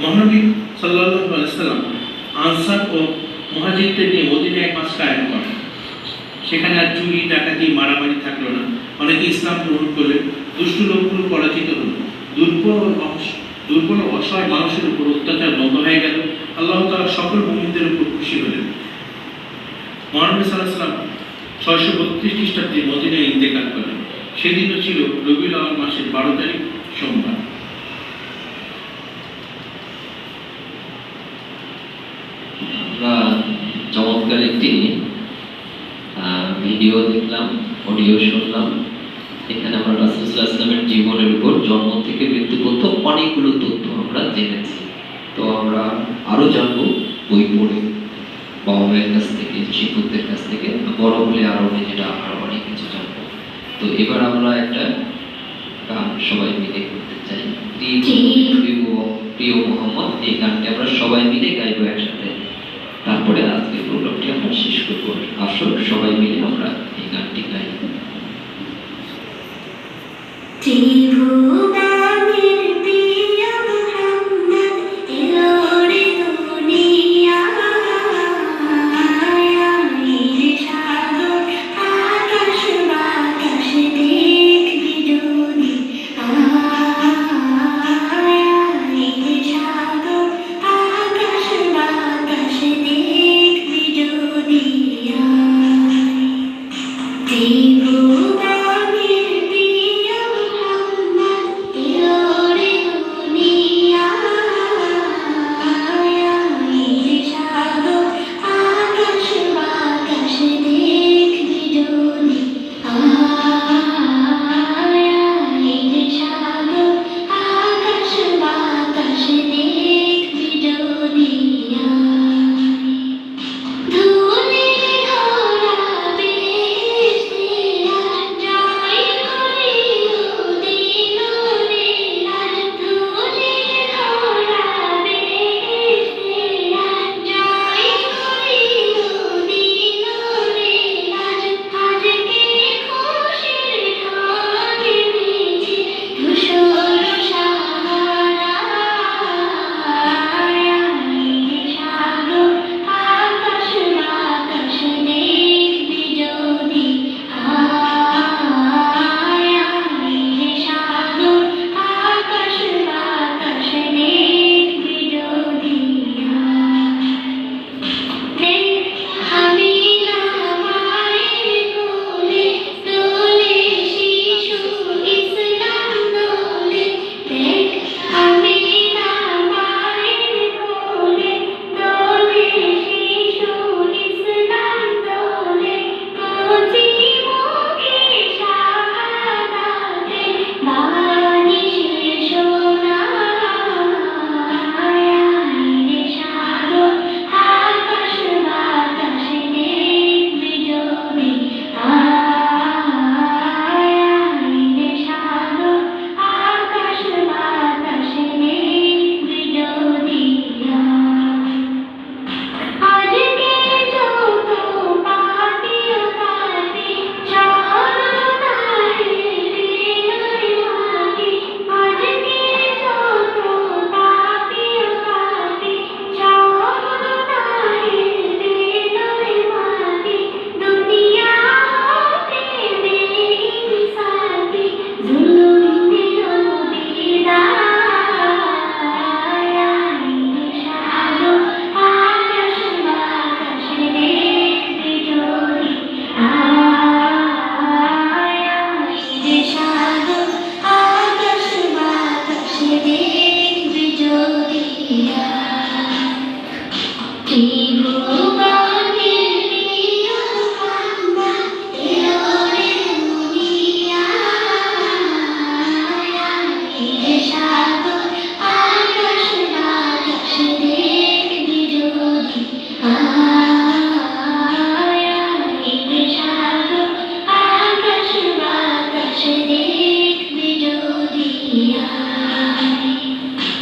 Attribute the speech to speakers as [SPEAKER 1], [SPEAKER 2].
[SPEAKER 1] মহানবী সাল্লাম আনসার ও মুহাজিরদের নিয়ে এক মাস কায়েম করেন। সেখানে আর চুরি, ডাকাতি, মারামারি থাকল না। অনেকে ইসলাম গ্রহণ করলেন দুষ্ট লোকগুলো পরাজিত হলো। দুর্বল দুর্বল অসহায় মানুষের উপর অত্যাচার বন্ধ হয়ে গেল। আল্লাহ তাআলা সকল মুমিনদের উপর খুশি হলেন। মহানবী সাল্লাম ছয়শো বত্রিশ খ্রিস্টাব্দে মদিনায় ইন্তেকাল করেন। সেদিনও ছিল আওয়াল মাসের বারো তারিখ সোমবার
[SPEAKER 2] আমরা চমৎকার ভিডিও দেখলাম অডিও শুনলাম। এখানে আমরা ইসলামের জীবনের উপর জন্ম থেকে মৃত্যু পর্যন্ত অনেকগুলো তথ্য আমরা জেনেছি। তো আমরা আরও জানব বই পড়ে বাবা মায়ের কাছ থেকে শিক্ষকদের কাছ থেকে বড় হলে আরও নিজেরা আরও অনেক কিছু জানব। তো এবার আমরা একটা গান সবাই মিলে করতে চাই। প্রিয় মোহাম্মদ এই গানটি আমরা সবাই মিলে গাইবো একসাথে। তারপরে আজকের প্রোগ্রামটি আমরা করব আসো সবাই মিলে আমরা এই গানটি গাই।
[SPEAKER 3] Table. You.